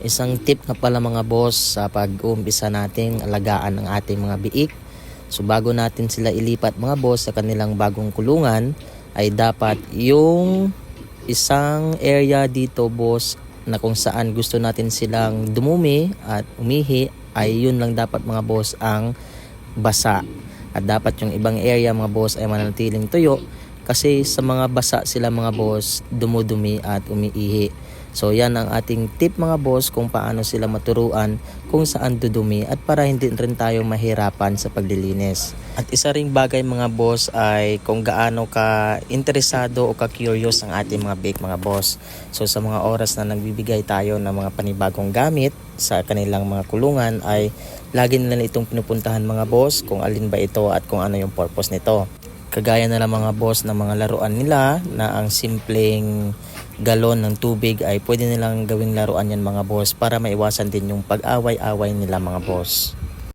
Isang tip nga pala mga boss sa pag-uumpisa nating alagaan ang ating mga biik. So bago natin sila ilipat mga boss sa kanilang bagong kulungan ay dapat yung isang area dito boss na kung saan gusto natin silang dumumi at umihi ay yun lang dapat mga boss ang basa. At dapat yung ibang area mga boss ay mananatiling tuyo kasi sa mga basa sila mga boss dumudumi at umiihi. So yan ang ating tip mga boss kung paano sila maturuan kung saan dudumi at para hindi rin tayo mahirapan sa paglilinis. At isa ring bagay mga boss ay kung gaano ka interesado o ka curious ang ating mga bake mga boss. So sa mga oras na nagbibigay tayo ng mga panibagong gamit sa kanilang mga kulungan ay lagi nila itong pinupuntahan mga boss kung alin ba ito at kung ano yung purpose nito. Kagaya na lang mga boss ng mga laruan nila na ang simpleng galon ng tubig ay pwede nilang gawing laruan yan mga boss para maiwasan din yung pag-away-away nila mga boss.